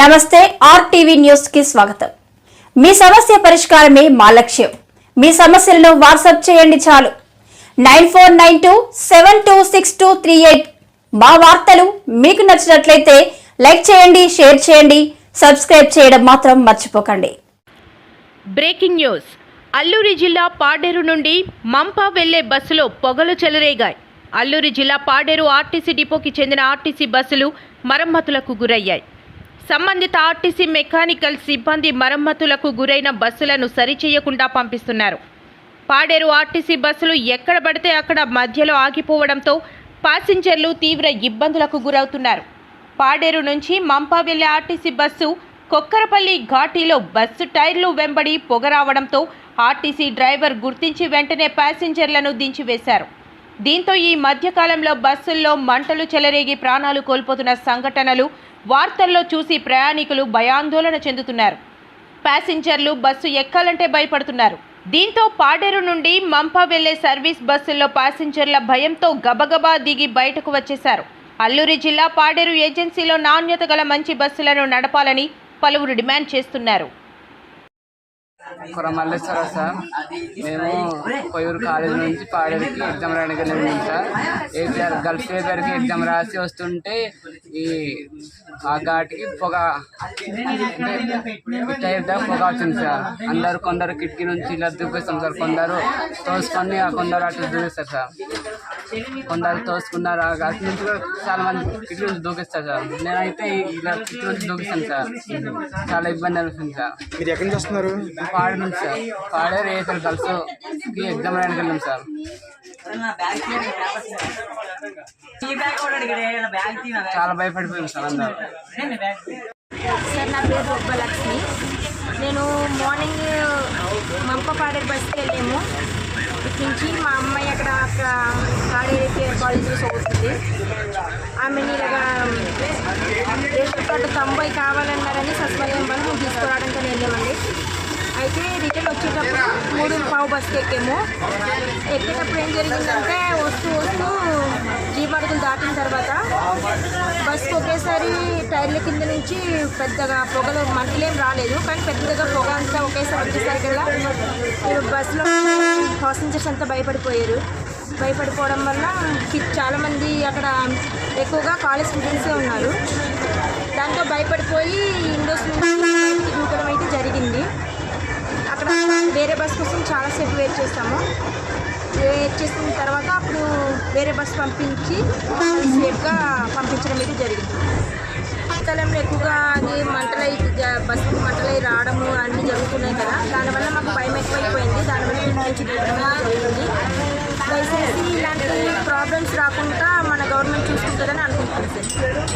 నమస్తే ఆర్టీవీ న్యూస్కి స్వాగతం. మీ సమస్య పరిష్కారమే మా లక్ష్యం. మీ సమస్యలను వాట్సాప్ చేయండి చాలు. Nine four nine two seven two six two three eight మా వార్తలు మీకు నచ్చినట్లయితే లైక్ చేయండి షేర్ చేయండి సబ్స్క్రైబ్ చేయడం మాత్రం మర్చిపోకండి. Breaking news. అల్లూరి జిల్లా పాడేరు నుండి మంపా వెళ్ళే బస్సులో పొగలు చెలరేగాయి. అల్లూరి జిల్లా పాడేరు ఆర్టీసీ డిపోకి చెందిన ఆర్టీసీ బస్సులు మరమ్మతులకు గురయ్యాయి. సంబంధిత ఆర్టీసీ మెకానికల్ సిబ్బంది మరమ్మతులకు గురైన బస్సులను సరిచేయకుండా పంపిస్తున్నారు. పాడేరు ఆర్టీసీ బస్సులు ఎక్కడ పడితే అక్కడ మధ్యలో ఆగిపోవడంతో పాసింజర్లు తీవ్ర ఇబ్బందులకు గురవుతున్నారు. పాడేరు నుంచి మంపా వెళ్ళే ఆర్టీసీ బస్సు కొక్కరపల్లి ఘాటీలో బస్సు టైర్లు వెంబడి పొగ రావడంతో ఆర్టీసీ డ్రైవర్ గుర్తించి వెంటనే ప్యాసింజర్లను దించివేశారు. దీంతో ఈ మధ్యకాలంలో బస్సుల్లో మంటలు చెలరేగి ప్రాణాలు కోల్పోతున్న సంఘటనలు వార్తల్లో చూసి ప్రయాణికులు భయాందోళన చెందుతున్నారు. ప్యాసింజర్లు బస్సు ఎక్కాలంటే భయపడుతున్నారు. దీంతో పాడేరు నుండి మంపా వెళ్ళే సర్వీస్ బస్సుల్లో ప్యాసింజర్ల భయంతో గబగబా దిగి బయటకు వచ్చేశారు. అల్లూరి జిల్లా పాడేరు ఏజెన్సీలో నాణ్యత గల మంచి బస్సులను నడపాలని పలువురు డిమాండ్ చేస్తున్నారు. కుర మల్లేశ్వర సార్. మేము కొయ్యూరు కాలేజ్ నుంచి పాడేరికి ఎగ్జామ్ రాయడానికి వెళ్ళాము సార్. ఏపీఆర్ గల్ఫ్ ఏపీఆర్కి ఎగ్జామ్ రాసి వస్తుంటే ఈ ఆ ఘాట్కి పొగ టైర్ దాకా పొగ వచ్చింది సార్. అందరు కొందరు కిటికీ నుంచి ఇలా దూపేస్తాం సార్. కొందరు తోసుకొని కొందరు అటు దూకేస్తారు సార్. కొందరు తోసుకున్నారు ఆ ఘాటి నుంచి కూడా చాలా మంది కిటికీ నుంచి దూకిస్తారు సార్. నేనైతే ఇలా కిటికీ నుంచి దూకిస్తాను సార్. చాలా ఇబ్బంది అనిపిస్తుంది సార్. మీరు ఎక్కడి నుంచి వస్తున్నారు? పాడే నుంచి సార్ పాడే రేపు గర్ల్స్కి ఎగ్జామ్ రాయడానికి వెళ్ళాం సార్. చాలా భయపడిపోయాం సార్ అందరూ. సార్ నా పేరు రూపలక్ష్మి. నేను మార్నింగ్ మంప పాడేరు బస్కి వెళ్ళాము. ఇటు నుంచి మా అమ్మాయి అక్కడ అక్కడ పాడేరు కాలేజీలో చదువుతుంది ఆమెని ఇలాగా రేషన్ కార్డు తొంభై కావాలన్నారని వెళ్ళామండి అయితే రిటర్న్ వచ్చేటప్పుడు మూడు పావు బస్కి ఎక్కాము. ఎక్కేటప్పుడు ఏం జరిగిందంటే వస్తూ వస్తూ జీవాడుగులు దాటిన తర్వాత బస్కి ఒకేసారి టైర్ల కింద నుంచి పెద్దగా పొగలు మంటలేం రాలేదు కానీ పెద్దగా పొగ అంతా ఒకేసారి వచ్చేసరికి కదా బస్సులో పాసెంజర్స్ అంతా భయపడిపోయారు. భయపడిపోవడం వల్ల చాలామంది అక్కడ ఎక్కువగా కాలేజ్ స్టూడెంట్సే ఉన్నారు. దాంతో భయపడిపోయి ఇండోస్ నుంచి దూకడం అయితే జరిగింది. వేరే బస్ కోసం చాలాసేపు వెయిట్ చేస్తాము వెయిట్ చేసిన తర్వాత అప్పుడు వేరే బస్ పంపించి సేఫ్గా పంపించడం అయితే జరిగింది. స్థలంలో ఎక్కువగా అది మంటలై జ- బస్సు మంటలై రావడము అన్నీ జరుగుతున్నాయి కదా. దానివల్ల మాకు భయం ఎక్కువైపోయింది. దానివల్ల నుంచి జరిగింది. దయచేసి ఇలాంటి ప్రాబ్లమ్స్ రాకుండా మన గవర్నమెంట్ చూసుకుంటుందని అనుకుంటున్నాను సార్.